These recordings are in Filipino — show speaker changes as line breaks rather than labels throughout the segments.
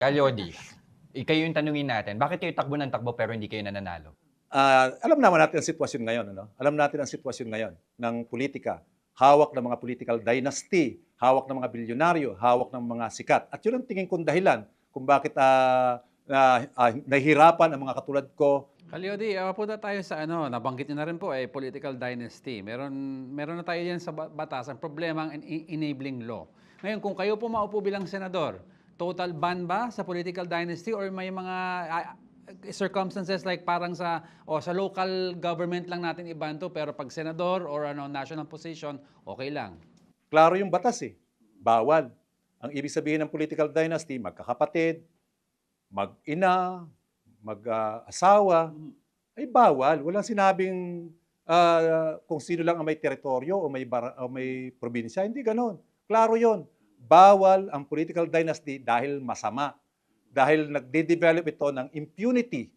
Kalyodi, kayo yung tanungin natin, bakit kayo takbo ng takbo pero hindi kayo nananalo?
Ah, alam naman natin ang sitwasyon ngayon. Ano? Alam natin ang sitwasyon ngayon ng politika. Hawak ng mga political dynasty, hawak ng mga bilyonaryo, hawak ng mga sikat. At yun ang tingin kong dahilan kung bakit ah, ah, ah, nahihirapan ang mga katulad ko
Kalyodi, uh, punta tayo sa ano, nabanggit niyo na rin po, eh, political dynasty. Meron, meron na tayo yan sa ba- batas, ang problema ang en- enabling law. Ngayon, kung kayo po maupo bilang senador, total ban ba sa political dynasty or may mga ah, circumstances like parang sa o sa local government lang natin iban to pero pag senador or ano national position okay lang.
Klaro yung batas eh. Bawal. Ang ibig sabihin ng political dynasty, magkakapatid, mag-ina, mag-asawa, ay bawal. Walang sinabing ah, kung sino lang ang may teritoryo o may, bar- o may probinsya. Hindi ganon. Klaro yon. Bawal ang political dynasty dahil masama. Dahil nagde-develop ito ng impunity.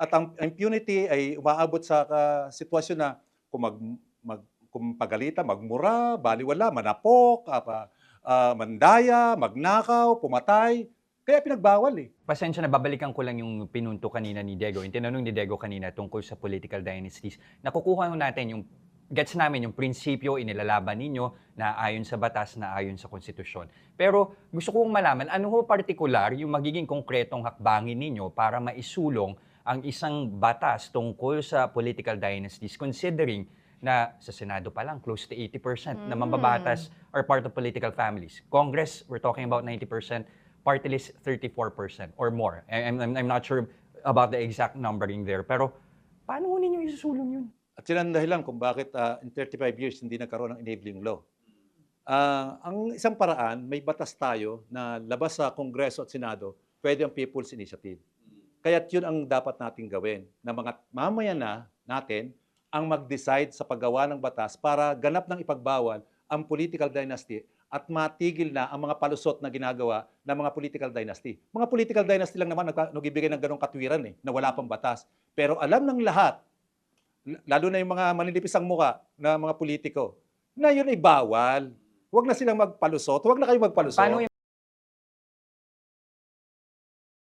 At ang impunity ay umaabot sa ah, sitwasyon na kung mag, mag kung pagalita, magmura, baliwala, manapok, apa, ah, mandaya, magnakaw, pumatay. Kaya pinagbawal eh.
Pasensya na, babalikan ko lang yung pinunto kanina ni Diego, yung tinanong ni Diego kanina tungkol sa political dynasties. Nakukuha natin yung, gets namin yung prinsipyo, inilalaban ninyo na ayon sa batas, na ayon sa konstitusyon. Pero gusto kong malaman, ano ho particular yung magiging konkretong hakbangin ninyo para maisulong ang isang batas tungkol sa political dynasties considering na sa Senado pa lang, close to 80% na mambabatas are part of political families. Congress, we're talking about 90%, party list 34% or more. I'm, I'm, I'm not sure about the exact numbering there. Pero paano ninyo isusulong yun?
At yun ang dahilan kung bakit ah, in 35 years hindi nagkaroon ng enabling law. Ah, ang isang paraan, may batas tayo na labas sa Kongreso at Senado, pwede ang People's Initiative. Kaya yun ang dapat nating gawin, na mga mamaya na natin ang mag-decide sa paggawa ng batas para ganap ng ipagbawal ang political dynasty at matigil na ang mga palusot na ginagawa ng mga political dynasty. Mga political dynasty lang naman nag- nagbibigay ng ganong katwiran eh, na wala pang batas. Pero alam ng lahat, lalo na yung mga maninipis ang muka na mga politiko, na yun ay bawal. Huwag na silang magpalusot. Huwag na kayo magpalusot.
Paano